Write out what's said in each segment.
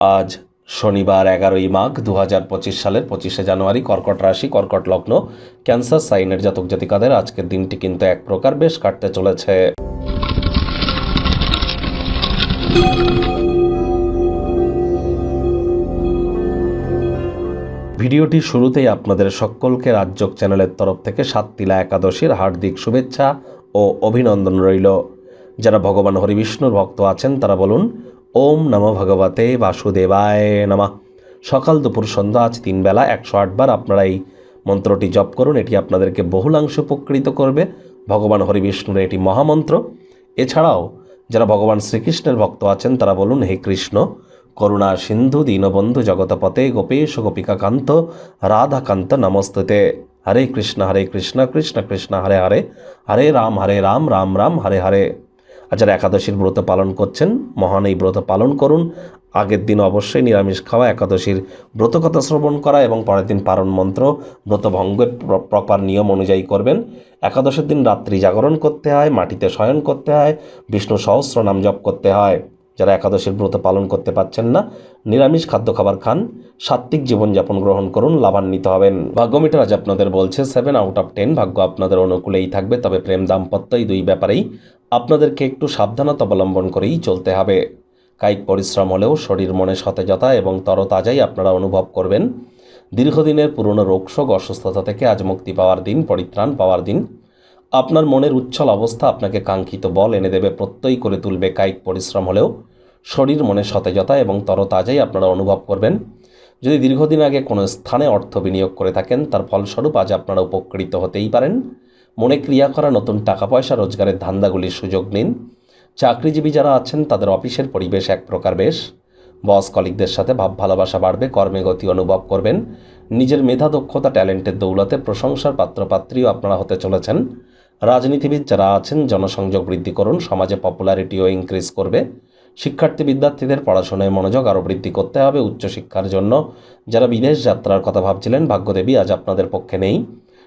আজ শনিবার এগারোই মাঘ দু হাজার পঁচিশ সালের পঁচিশে জানুয়ারি কর্কট রাশি, কর্কট লগ্ন, ক্যান্সার, সাইনের জাতক জাতিকাদের আজকের দিনটি কিন্তু এক প্রকার বেশ কাটতে চলেছে। ভিডিওটি শুরুতেই আপনাদের সকলকে রাজ্যক চ্যানেলের তরফ থেকে সাততিলা একাদশীর হার্দিক শুভেচ্ছা ও অভিনন্দন রইল। যারা ভগবান হরিবিষ্ণুর ভক্ত আছেন, তারা বলুন ওম নম ভগবতে বাসুদেবায় নমা। সকাল দুপুর সন্ধ্যা আজ তিন বেলা একশো আটবার আপনারা এই মন্ত্রটি জপ করুন, এটি আপনাদেরকে বহুলাংশ উপকৃত করবে। ভগবান হরিবিষ্ণুর এটি মহামন্ত্র। এছাড়াও যারা ভগবান শ্রীকৃষ্ণের ভক্ত আছেন, তারা বলুন, হে কৃষ্ণ, করুণা সিন্ধু, দীনবন্ধু জগতপতে গোপেশ, গোপিকাকান্ত, রাধাকান্ত, নমস্তুতে। হরে কৃষ্ণ হরে কৃষ্ণ কৃষ্ণ কৃষ্ণ, হরে হরে। হরে রাম হরে রাম রাম রাম, হরে হরে। আর যারা একাদশীর ব্রত পালন করছেন, মহান এই ব্রত পালন করুন। আগের দিন অবশ্যই নিরামিষ খাওয়া, একাদশীর ব্রতকথা শ্রবণ করা এবং পরের দিন পারণ মন্ত্র, ব্রত ভঙ্গের প্রপার নিয়ম অনুযায়ী করবেন। একাদশের দিন রাত্রি জাগরণ করতে হয়, মাটিতে শয়ন করতে হয়, বিষ্ণু সহস্র নাম জপ করতে হয়। যারা একাদশীর ব্রত পালন করতে পারছেন না, নিরামিষ খাদ্য খাবার খান, সাত্ত্বিক জীবনযাপন গ্রহণ করুন, লাভান্বিত হবেন। ভাগ্যমিটার আজ আপনাদের বলছে সেভেন আউট অফ টেন ভাগ্য আপনাদের অনুকূলেই থাকবে, তবে প্রেম দাম্পত্য এই দুই ব্যাপারেই আপনাদেরকে একটু সাবধানতা অবলম্বন করেই চলতে হবে। কায়িক পরিশ্রম হলেও শরীর মনে সতেজতা এবং তরতাজাই আপনারা অনুভব করবেন। দীর্ঘদিনের পুরনো রোগশোক অসুস্থতা থেকে আজ মুক্তি পাওয়ার দিন, পরিত্রাণ পাওয়ার দিন। আপনার মনের উচ্ছল অবস্থা আপনাকে কাঙ্ক্ষিত বল এনে দেবে, প্রত্যয় করে তুলবে। কায়িক পরিশ্রম হলেও শরীর মনে সতেজতা এবং তরতাজাই আপনারা অনুভব করবেন। যদি দীর্ঘদিন আগে কোনো স্থানে অর্থ বিনিয়োগ করে থাকেন, তার ফলস্বরূপ আজ আপনারা উপকৃত হতেই পারেন। মনে ক্রিয়া করা নতুন টাকা পয়সা রোজগারের ধান্দাগুলির সুযোগ নিন। চাকরিজীবী যারা আছেন, তাদের অফিসের পরিবেশ এক প্রকার বেশ। বস কলিকদের সাথে ভাব ভালোবাসা বাড়বে, কর্মে গতি অনুভব করবেন। নিজের মেধা, দক্ষতা, ট্যালেন্টের দৌলতে প্রশংসার পাত্রপাত্রীও আপনারা হতে চলেছেন। রাজনীতিবিদ যারা আছেন, জনসংযোগ বৃদ্ধি করুন, সমাজে পপুলারিটিও ইনক্রিজ করবে। শিক্ষার্থী বিদ্যার্থীদের পড়াশোনায় মনোযোগ আরও বৃদ্ধি করতে হবে। উচ্চশিক্ষার জন্য যারা বিদেশ যাত্রার কথা ভাবছিলেন, ভাগ্যদেবী আজ আপনাদের পক্ষে নেই।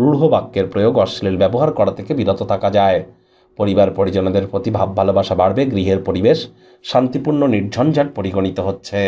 রূঢ় বাক্যের প্রয়োগ অশ্লীল ব্যবহার করা থেকে বিরত থাকা যায়। পরিবার পরিজনদের প্রতি ভাব ভালোবাসা বাড়বে, গৃহের পরিবেশ শান্তিপূর্ণ, নির্ঝঞ্ঝাট পরিগণিত হচ্ছে।